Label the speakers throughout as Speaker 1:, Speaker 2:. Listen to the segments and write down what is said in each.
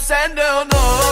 Speaker 1: senden olur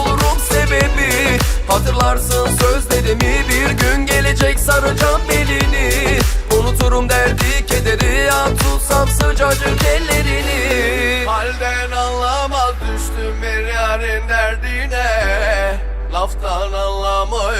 Speaker 2: hatırlarsın sözlerimi. Bir gün gelecek saracağım belini Unuturum derdi kederi. Ya tutsam sıcacık ellerini.
Speaker 1: Halden anlamaz düştüm bir yarın derdine. Laftan anlamaz